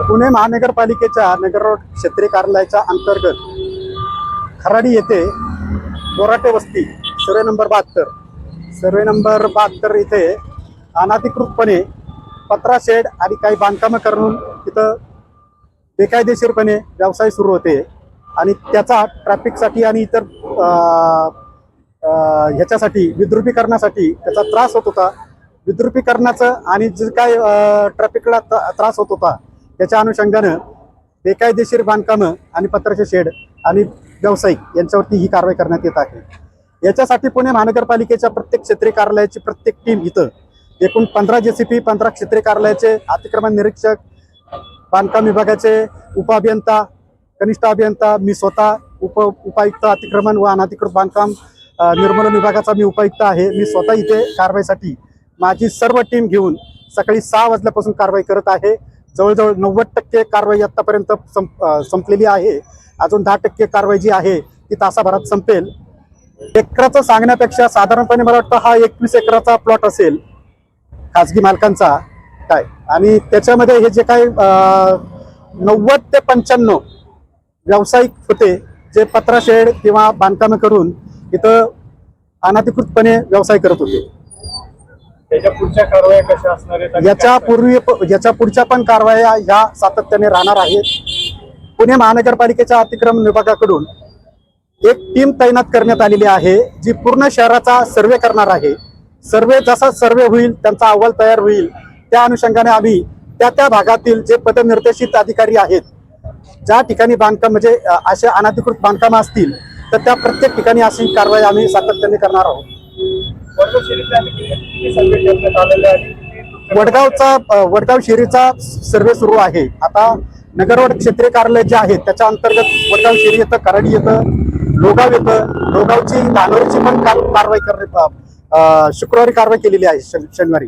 पुणे महानगरपालिकेच्या नगर रोड क्षेत्रीय कार्यालयाच्या अंतर्गत खराडी येथे बोराटे वस्ती सर्वे नंबर बहात्तर. सर्वे नंबर बहात्तर इथे अनाधिकृतपणे पत्रा शेड आणि काही बांधकामं करून तिथं बेकायदेशीरपणे व्यवसाय सुरू होते आणि त्याचा ट्रॅफिकसाठी आणि इतर ह्याच्यासाठी विद्रुपीकरणासाठी त्याचा त्रास होत होता. विद्रुपीकरणाचं आणि जे काय ट्रॅफिकला त्रास होत होता त्याच्या अनुषंगानं बेकायदेशीर बांधकामं आणि पत्राचे शेड आणि व्यावसायिक यांच्यावरती ही कारवाई करण्यात येत आहे. याच्यासाठी पुणे महानगरपालिकेच्या प्रत्येक क्षेत्रीय कार्यालयाची प्रत्येक टीम इथं एकूण पंधरा जे सी पी पंधरा क्षेत्रीय कार्यालयाचे अतिक्रमण निरीक्षक बांधकाम विभागाचे उपअभियंता कनिष्ठ अभियंता मी स्वतः उप उपायुक्त अतिक्रमण व अनाधिकृत बांधकाम निर्मूलन विभागाचा मी उपायुक्त आहे. मी स्वतः इथे कारवाईसाठी माझी सर्व टीम घेऊन सकाळी सहा वाजल्यापासून कारवाई करत आहे. जवळजवळ नव्वद टक्के कारवाई आत्तापर्यंत संप संपलेली आहे. अजून दहा टक्के कारवाई जी आहे ती तासाभरात संपेल. एकराचं सांगण्यापेक्षा साधारणपणे मला वाटतं हा एकवीस एकराचा प्लॉट असेल. खाजगी मालकांचा. काय? आणि त्याच्यामध्ये हे जे काही नव्वद ते पंच्याण्णव व्यावसायिक होते जे पत्राशेड किंवा बांधकामं करून इथं अनधिकृतपणे व्यवसाय करत होते. त्याच्या पुढच्या कारवाया कशा असणार आहेत याच्या पूर्वी याच्या पुढच्या पण कारवाया ह्या सातत्याने राहणार आहेत. पुणे महानगरपालिकेच्या अतिक्रमण विभागाकडून एक टीम तैनात करण्यात आलेली आहे जी पूर्ण शहराचा सर्वे करणार आहे. सर्वे जसा सर्वे होईल त्यांचा अहवाल तयार होईल. त्या अनुषंगाने आम्ही त्या त्या भागातील जे पदनिर्देशित अधिकारी आहेत ज्या ठिकाणी बांधकाम म्हणजे असे अनधिकृत बांधकाम असतील तर त्या प्रत्येक ठिकाणी अशी कारवाई आम्ही सातत्याने करणार आहोत. वडगावचा वडगाव शेरीचा सर्वे सुरू आहे. आता नगरवड क्षेत्रीय कार्यालय जे आहे त्याच्या अंतर्गत वडगाव शेरी येतं कराडी येतं लोगाव येतं. लोगावची धानोरीची पण कार- कारवाई करण्यात शुक्रवारी कारवाई केलेली आहे शनिवारी.